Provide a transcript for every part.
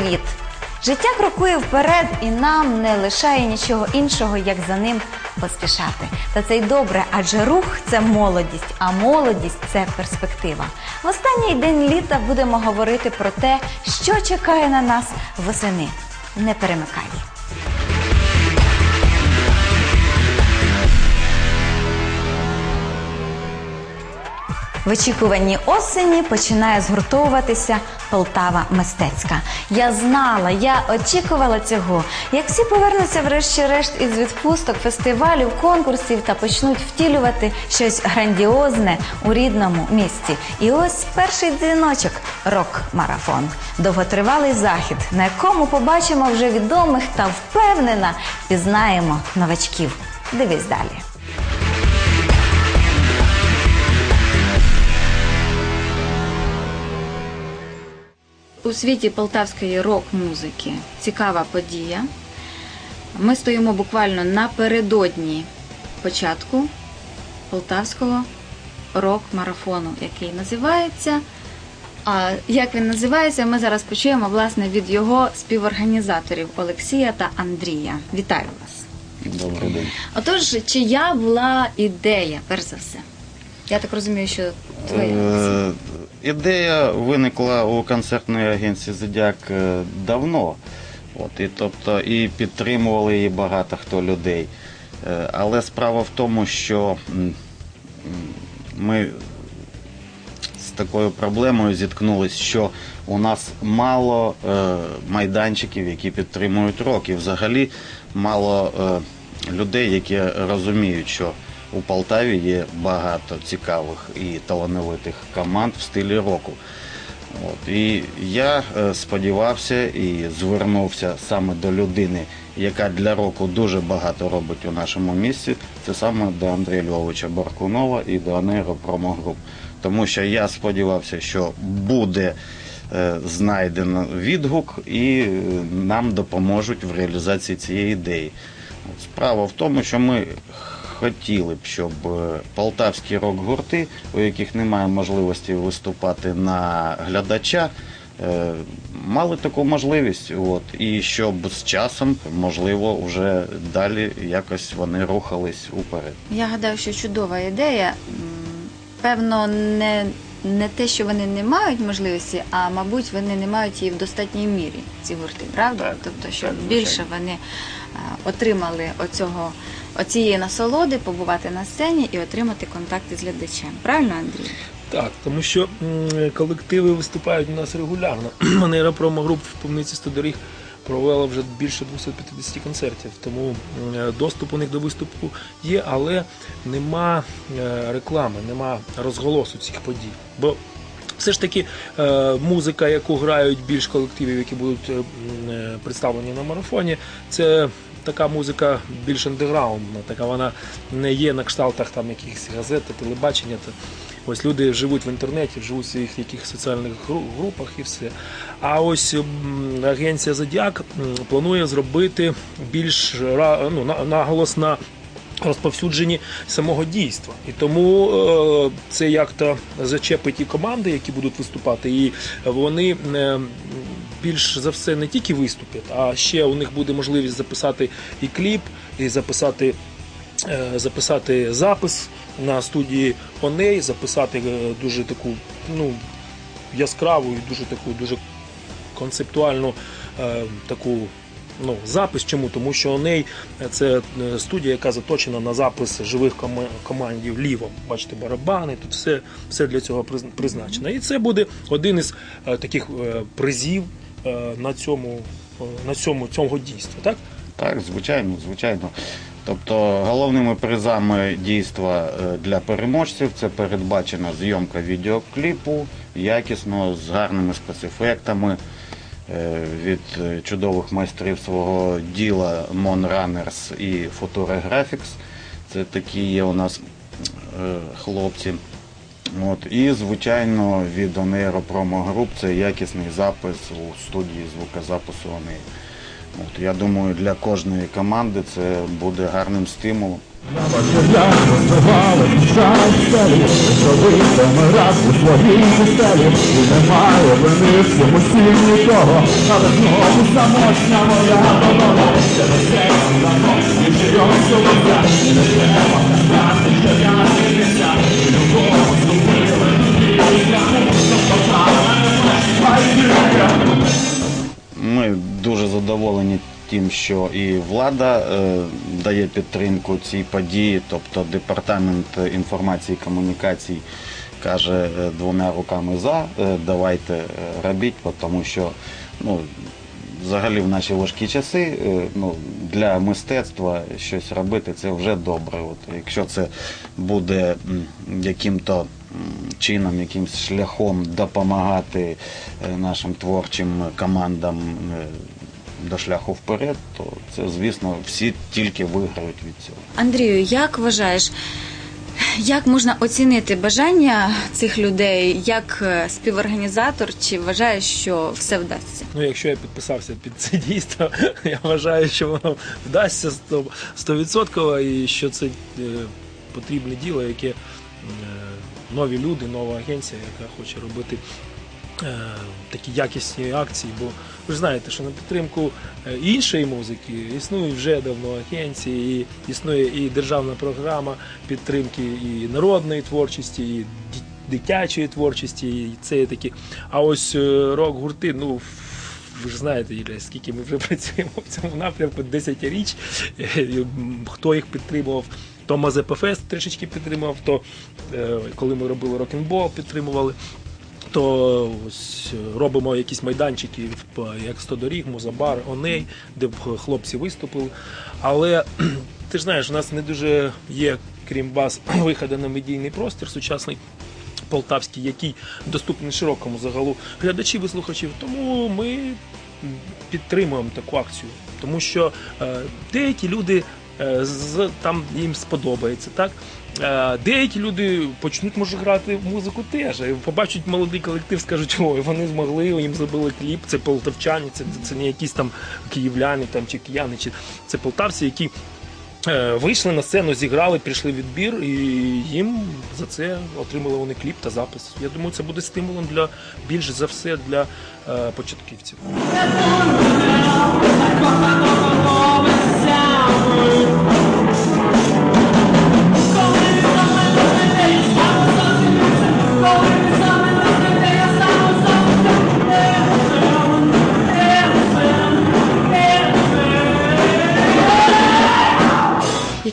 привіт! Життя крокує вперед, і нам не лишає нічого іншого, як за ним поспішати. Та це й добре, адже рух це молодість, а молодість це перспектива. В останній день літа будемо говорити про те, що чекає на нас восени. Не перемикай. В очікуванні осені починає згуртовуватися Полтава мистецька. Я знала, я очікувала цього. Як всі повернуться врешті-решт із відпусток, фестивалів, конкурсів та почнуть втілювати щось грандіозне у рідному місті. І ось перший дзвіночок рок-марафон. Довготривалий захід, на якому побачимо вже відомих та впевнена пізнаємо новачків. Дивись далі. У світі полтавської рок-музики цікава подія. Ми стоїмо буквально напередодні початку полтавського рок-марафону, який називається. А як він називається, ми зараз почуємо власне від його співорганізаторів Олексія та Андрія. Вітаю вас! Добрий день. Отож, чия була ідея, перш за все? Я так розумію, що твоя. Е, ідея виникла у концертної агенції Зодіак е, давно. От, і, тобто, і підтримували її багато хто людей. Е, але справа в тому, що ми з такою проблемою зіткнулися, що у нас мало е, майданчиків, які підтримують рок, і взагалі мало людей, які розуміють, що у Полтаві є багато цікавих і талановитих команд в стилі року. От. І я е, сподівався і звернувся саме до людини, яка для року дуже багато робить у нашому місті. Це саме до Андрія Львовича Баркунова і до Промогруп. Тому що я сподівався, що буде е, знайдено відгук і е, нам допоможуть в реалізації цієї ідеї. Справа в тому, що ми хотіли б, щоб е, полтавські рок-гурти, у яких немає можливості виступати на глядача, е, мали таку можливість. От, і щоб з часом, можливо, вже далі якось вони рухались уперед. Я гадаю, що чудова ідея. Певно, не, не те, що вони не мають можливості, а мабуть, вони не мають її в достатній мірі, ці гурти, правда? Так, тобто, щоб так, більше вони отримали оцього, оцієї насолоди, побувати на сцені і отримати контакти з глядачем. Правильно, Андрій? Так, тому що колективи виступають у нас регулярно. Нейропромогруп в Повниці 100 доріг провела вже більше 250 концертів, тому доступ у них до виступу є, але нема е, реклами, нема розголосу цих подій. Бо все ж таки е, музика, яку грають більш колективів, які будуть е, е, представлені на марафоні, це така музика більш андеграундна, така вона не є на кшталтах там якихось газет, телебачення. Ось люди живуть в інтернеті, живуть в своїх яких соціальних групах і все. А ось агенція Зодіак планує зробити більш ну, наголос на розповсюдженні самого дійства. І тому е, це як-то зачепить і команди, які будуть виступати, і вони е, більш за все не тільки виступлять, а ще у них буде можливість записати і кліп, і записати. е, Записати запис на студії Оней, записати дуже таку ну, яскраву і дуже таку дуже концептуальну таку ну, запис. Чому? Тому що Оней це е, студія, яка заточена на запис живих кома- командів ліво. Бачите, барабани, тут все, все для цього призначено. І це буде один із е, таких е, призів е, на цьому, е, на цьому цього дійства. Так? Так, звичайно, звичайно. Тобто головними призами дійства е, для переможців це передбачена зйомка відеокліпу якісно, з гарними спецефектами е, від е, чудових майстрів свого діла Mon Runners і Graphics. Це такі є у нас е, хлопці. От, і, звичайно, від Onero Promo Group це якісний запис у студії звукозапису. От, я думаю, для кожної команди це буде гарним стимулом. Я розбивали жаль стелі, зробити ми раз у своїй немає вини в цьому але знову самотня моя дорога, не треба казати, що я не місця, і не Ми дуже задоволені тим, що і влада е, дає підтримку цій події, тобто департамент інформації і комунікацій каже е, двома руками за, е, давайте робіть, тому що ну, взагалі в наші важкі часи ну, для мистецтва щось робити це вже добре. От, якщо це буде яким-то чином, якимсь шляхом допомагати нашим творчим командам до шляху вперед, то це, звісно, всі тільки виграють від цього. Андрію, як вважаєш, як можна оцінити бажання цих людей як е, співорганізатор, чи вважаєш, що все вдасться? Ну, якщо я підписався під це дійство, я вважаю, що воно вдасться 100%, 100% і що це е, потрібне діло, яке е, нові люди, нова агенція, яка хоче робити такі якісні акції. Бо ви ж знаєте, що на підтримку е, іншої музики існують вже давно агенції, і існує і державна програма підтримки і народної творчості, і дитячої творчості, і це є такі. А ось е, рок-гурти, ну. Ви ж знаєте, Юля, скільки ми вже працюємо в цьому напрямку, 10 річ. Хто їх підтримував, то Мазепа-фест трішечки підтримував, то е, коли ми робили рок-н-бол, підтримували. То ось е, робимо якісь майданчики, як 100 доріг, Музабар, Оней, де б хлопці виступили. Але ти ж знаєш, у нас не дуже є, крім вас, виходу на медійний простір сучасний. Полтавський, який доступний широкому загалу глядачів і слухачів. Тому ми підтримуємо таку акцію, тому що е, деякі люди е, з там їм сподобається, так. Е, Деякі люди почнуть може грати музику теж. і Побачать молодий колектив, скажуть, ой, вони змогли, їм зробили кліп, це полтавчані, це, це не якісь там київляни там, чи кияни, чи це полтавці, які Е, Вийшли на сцену, зіграли, прийшли відбір, і їм за це отримали вони кліп та запис. Я думаю, це буде стимулом для більш за все для е, початківців.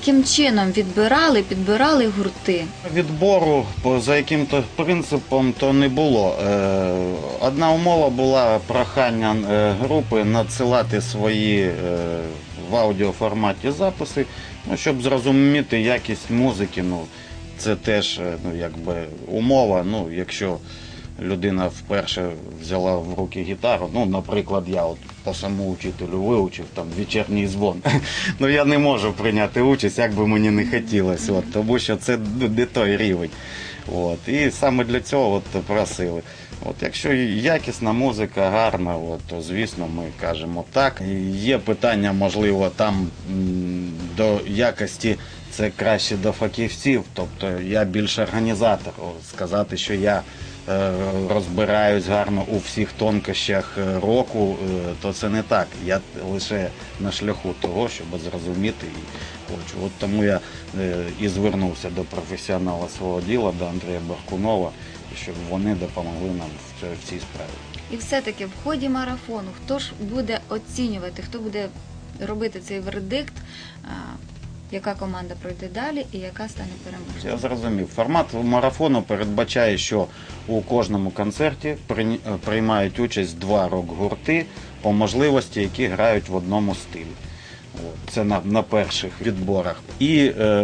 Яким чином відбирали, підбирали гурти? Відбору за яким-то принципом то не було. Е, Одна умова була прохання е, групи надсилати свої е, в аудіоформаті записи, ну, щоб зрозуміти якість музики. Ну, це теж ну, якби умова. Ну, якщо людина вперше взяла в руки гітару, ну, наприклад, я от по самоучителю вивчив там вечірній дзвон. ну я не можу прийняти участь, як би мені не хотілося, от, тому що це не той рівень. От, і саме для цього от, просили. От, якщо якісна музика, гарна, от, то звісно ми кажемо так. Є питання, можливо, там до якості це краще до фахівців. Тобто я більш організатор. Сказати, що я розбираюсь гарно у всіх тонкощах е, року, е, то це не так. Я лише на шляху того, щоб зрозуміти і хочу. От тому я е, і звернувся до професіонала свого діла, до Андрія Баркунова, щоб вони допомогли нам в, цій справі. І все-таки в ході марафону хто ж буде оцінювати, хто буде робити цей вердикт, яка команда пройде далі і яка стане переможцем? Я зрозумів. Формат марафону передбачає, що у кожному концерті приймають участь два рок-гурти по можливості, які грають в одному стилі. Це на, на перших відборах. І е,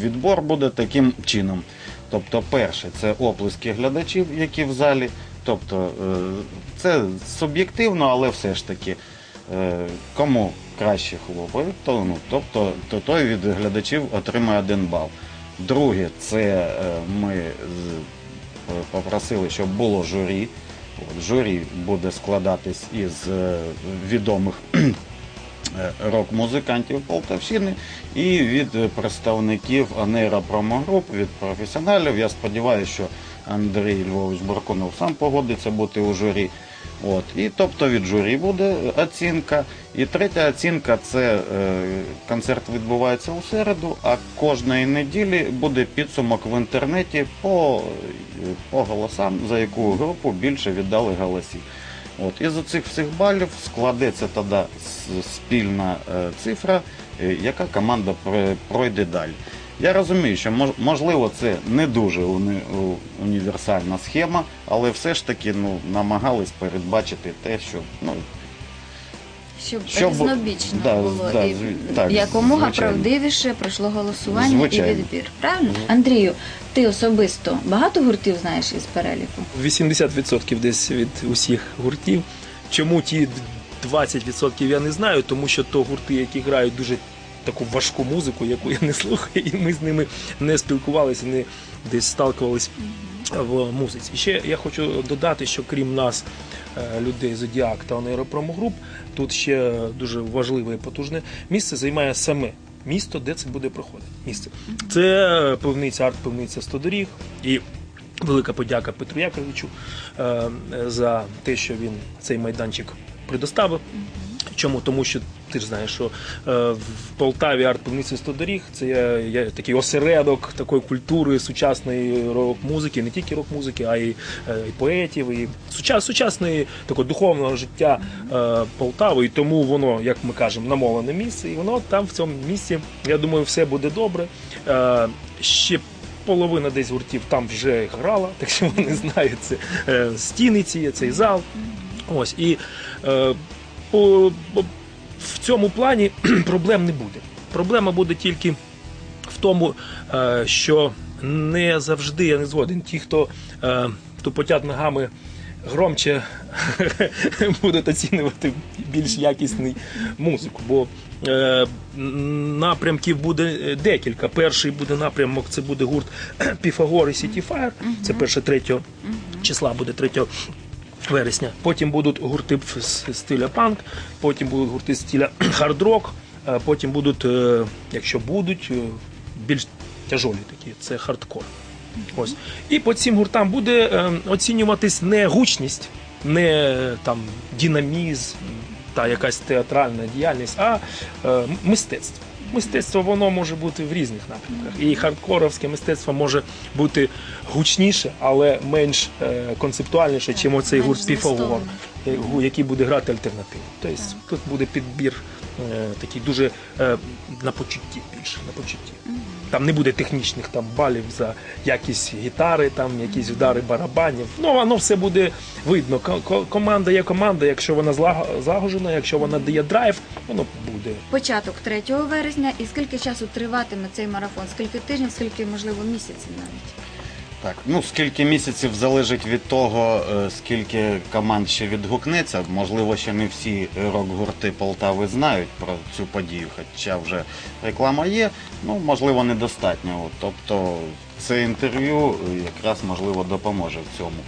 відбор буде таким чином. Тобто, перше, це оплески глядачів, які в залі. Тобто, е, це суб'єктивно, але все ж таки, кому краще хлопають, то, ну, тобто, то той від глядачів отримає один бал. Друге, це е, ми е, попросили, щоб було журі. От, журі буде складатись із е, відомих е, рок-музикантів Полтавщини і від е, представників Анейра Промогруп, від професіоналів. Я сподіваюся, що Андрій Львович Баркунов сам погодиться бути у журі. От. І тобто від журі буде оцінка. І третя оцінка це е, концерт відбувається у середу, а кожної неділі буде підсумок в інтернеті по, по голосам, за яку групу більше віддали голосів. От. Із цих всіх балів складеться тоді спільна е, цифра, е, яка команда пройде далі. Я розумію, що можливо це не дуже уни- у- універсальна схема, але все ж таки ну, намагались передбачити те, що ну, Щоб, Щоб- різнобічно да, було да, і так, якомога звичайно. правдивіше пройшло голосування Звичайно. і відбір. Правильно? Андрію, ти особисто багато гуртів знаєш із переліку? 80% десь від усіх гуртів. Чому ті 20% я не знаю, тому що то гурти, які грають дуже таку важку музику, яку я не слухаю, і ми з ними не спілкувалися, не десь сталкувалися в музиці. Ще я хочу додати, що крім нас, е, людей Зодіак та Онейропромогруп, тут ще дуже важливе і потужне місце займає саме місто, де це буде проходити. Місце. Це пивниця, арт-пивниця Стодоріг. І Велика подяка Петру Яковичу е, за те, що він цей майданчик предоставив. Чому? Тому що ти ж знаєш, що е, в Полтаві арт-пивниці 100 доріг це є, є такий осередок такої культури сучасної рок-музики, не тільки рок-музики, а й, е, і поетів, і сучас, сучасної такого духовного життя е, Полтави. І тому воно, як ми кажемо, намолене місце, і воно там в цьому місці, я думаю, все буде добре. Е, ще половина десь гуртів там вже грала, так що вони знають це е, стіни ці, цей зал. Ось і е, по, по, в цьому плані проблем не буде. Проблема буде тільки в тому, е, що не завжди я не згоден. Ті, хто е, тупотять ногами громче будуть оцінювати більш якісний музику. Бо е, напрямків буде декілька. Перший буде напрямок, це буде гурт Піфагор і City Fire. Це перше 3 числа буде 3 вересня. Потім будуть гурти з стиля панк, потім будуть гурти стиля хард-рок, е, потім будуть, е, якщо будуть, е, більш тяжолі такі, це хардкор. Ось. І по цим гуртам буде оцінюватись не гучність, не там динамізм та якась театральна діяльність, а мистецтво. Мистецтво воно може бути в різних напрямках. І хардкоровське мистецтво може бути гучніше, але менш е, концептуальніше, чим оцей гурт гу- який буде грати альтернативу. Тобто тут буде підбір е, такий дуже е, на почутті більше на почутті. Там не буде технічних там балів за якість гітари, там якісь вдари барабанів. Ну воно все буде видно. Ко- ко- Команда є команда. Якщо вона загожена, якщо вона дає драйв, воно буде. Початок 3 вересня і скільки часу триватиме цей марафон? Скільки тижнів, скільки можливо місяців навіть? Так, ну скільки місяців залежить від того, е, скільки команд ще відгукнеться. Можливо, ще не всі рок-гурти Полтави знають про цю подію, хоча вже реклама є. Ну, можливо, недостатньо. От, Тобто це інтерв'ю е, якраз можливо допоможе в цьому.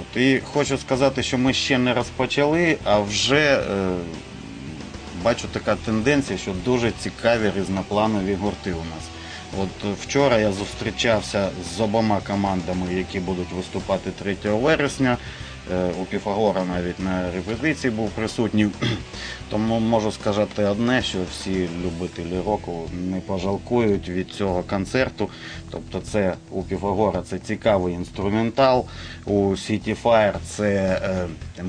От, і хочу сказати, що ми ще не розпочали, а вже е, бачу така тенденція, що дуже цікаві різнопланові гурти у нас. От вчора я зустрічався з обома командами, які будуть виступати 3 вересня. Е, У Піфагора навіть на репетиції був присутній. Тому можу сказати одне, що всі любителі року не пожалкують від цього концерту. Тобто це у Піфагора це цікавий інструментал, у City Fire це е,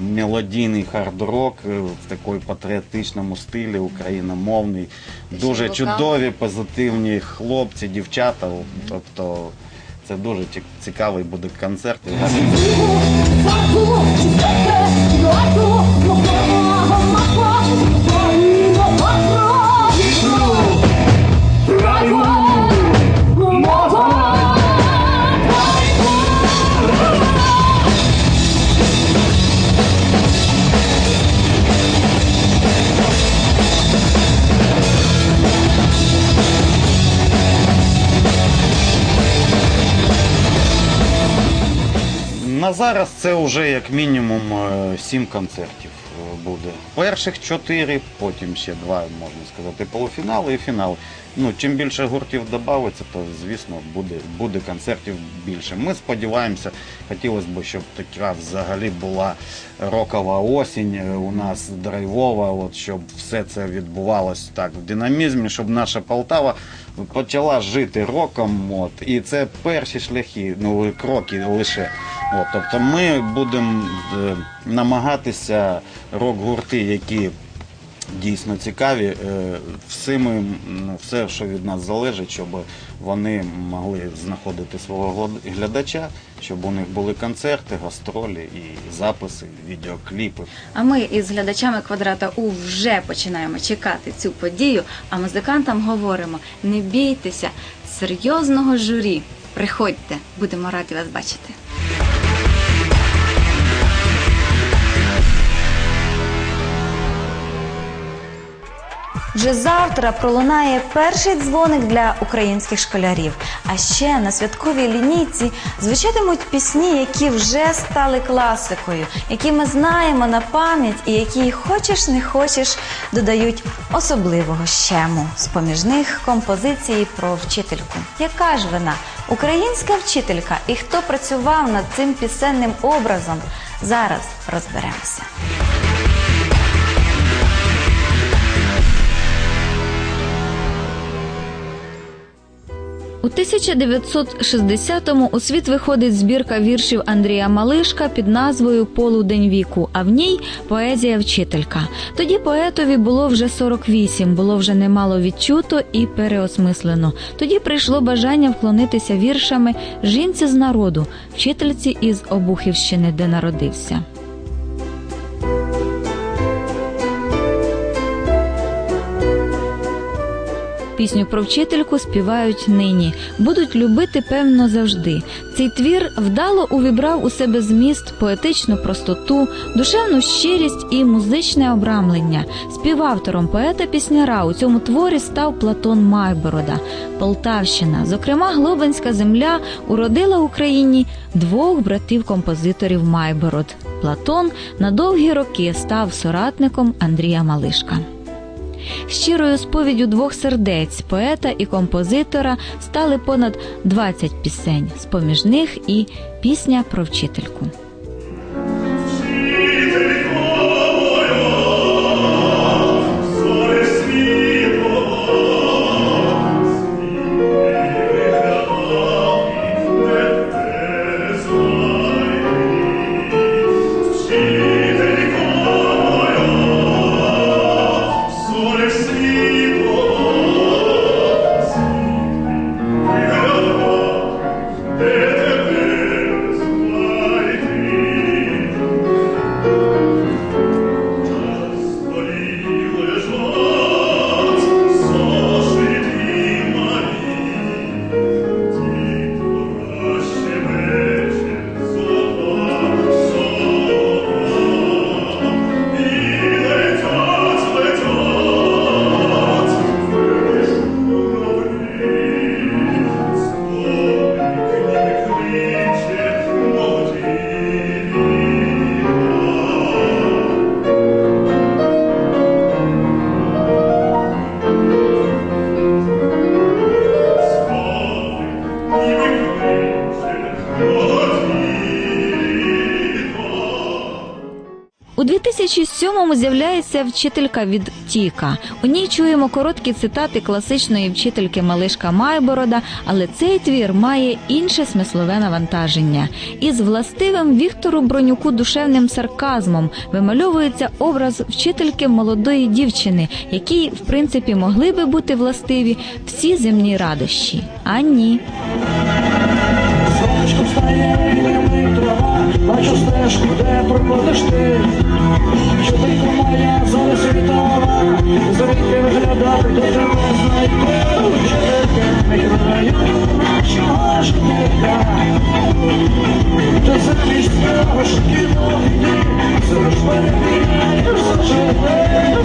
мелодійний хард-рок е, в такому патріотичному стилі, україномовний. Дуже чудові, позитивні хлопці, дівчата. Тобто це дуже ці- цікавий буде концерт. На зараз це вже як мінімум е, сім концертів. Е, буде. Перших чотири, потім ще два, можна сказати, полуфінали і фінали. Ну, чим більше гуртів додається, то звісно буде, буде концертів більше. Ми сподіваємося, хотілося б, щоб така взагалі була рокова осінь е, у нас драйвова, от, щоб все це відбувалося так в динамізмі, щоб наша Полтава почала жити роком. От, і це перші шляхи, ну кроки лише. От, тобто ми будемо е, намагатися рок-гурти, які дійсно цікаві, е, ну, все, що від нас залежить, щоб вони могли знаходити свого глядача, щоб у них були концерти, гастролі і записи, відеокліпи. А ми із глядачами квадрата У вже починаємо чекати цю подію. А музикантам говоримо: не бійтеся серйозного журі. Приходьте, будемо раді вас бачити. Вже завтра пролунає перший дзвоник для українських школярів. А ще на святковій лінійці звучатимуть пісні, які вже стали класикою, які ми знаємо на пам'ять і які хочеш не хочеш додають особливого щему. З поміж них композиції про вчительку. Яка ж вона? Українська вчителька і хто працював над цим пісенним образом? Зараз розберемося. У 1960-му у світ виходить збірка віршів Андрія Малишка під назвою Полудень віку, а в ній поезія вчителька. Тоді поетові було вже 48, було вже немало відчуто і переосмислено. Тоді прийшло бажання вклонитися віршами жінці з народу, вчительці із Обухівщини, де народився. Пісню про вчительку співають нині. Будуть любити, певно, завжди. Цей твір вдало увібрав у себе зміст, поетичну простоту, душевну щирість і музичне обрамлення. Співавтором поета пісняра у цьому творі став Платон Майборода. Полтавщина, зокрема Глобинська земля, уродила Україні двох братів-композиторів Майбород. Платон на довгі роки став соратником Андрія Малишка. Щирою сповіддю двох сердець поета і композитора стали понад 20 пісень, з поміж них і пісня про вчительку. 2007-му з'являється вчителька від Тіка. У ній чуємо короткі цитати класичної вчительки Малишка Майборода, але цей твір має інше смислове навантаження. Із властивим Віктору Бронюку душевним сарказмом вимальовується образ вчительки молодої дівчини, якій, в принципі, могли би бути властиві всі земні радощі. А ні. Бачу стежку, де проходиш ти. Чоловіка моя зоря світова, звідки виглядати до тебе знайти. Вчителька граю нашого життя. Та замість того, що кіно йди, все ж перевіряєш за живе.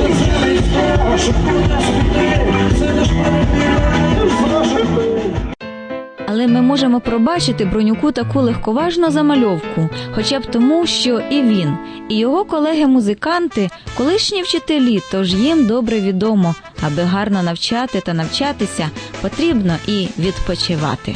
Можемо пробачити бронюку таку легковажну замальовку, хоча б тому, що і він, і його колеги-музиканти колишні вчителі, тож їм добре відомо, аби гарно навчати та навчатися, потрібно і відпочивати.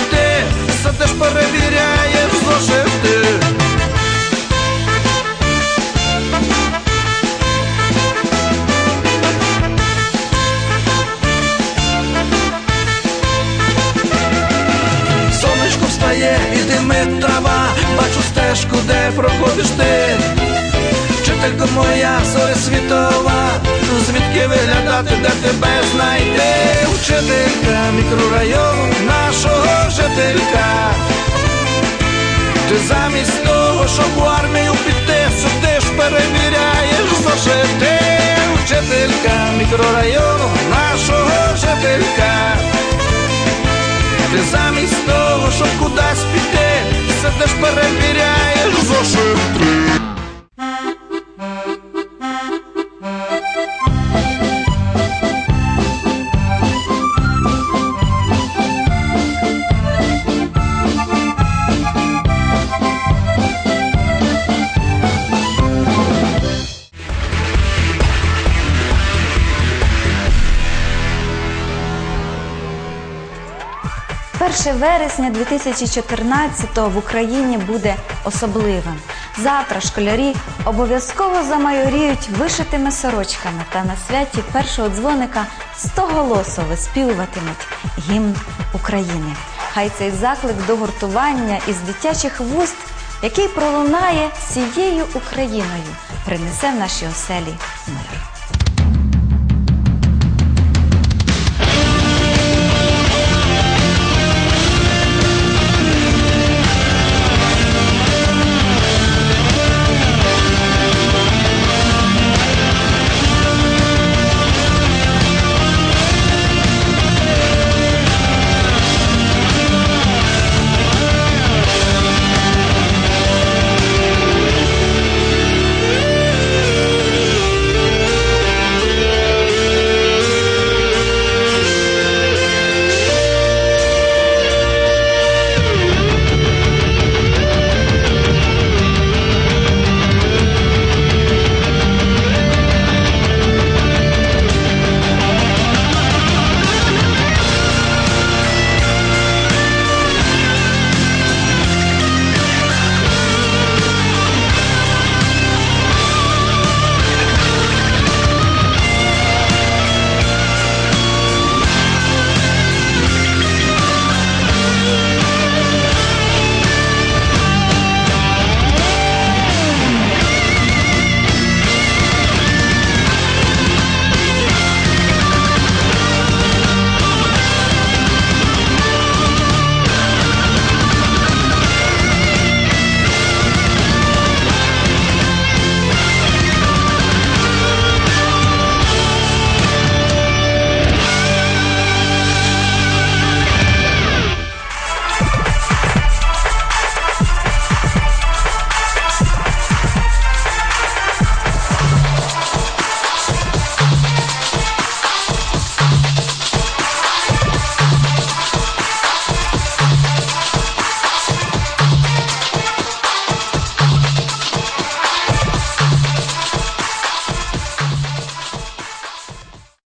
сидиш перевіряєш зошити. Сонечко встає і димить трава, бачу стежку, де проходиш ти. Вчителько моя зоря світова, звідки виглядати, де тебе знайти, вчителька мікрорайону нашого жителька. Ти замість того, щоб в армію піти, сидиш, перевіряєш зошити, вчителька мікрорайону нашого жителька. Ти замість того, щоб кудись піти, сидиш, перевіряєш зошити. Вересня 2014 в Україні буде особливим. Завтра школярі обов'язково замайоріють вишитими сорочками та на святі першого дзвоника стоголосо виспівуватимуть гімн України. Хай цей заклик до гуртування із дитячих вуст, який пролунає всією Україною, принесе в наші оселі мир.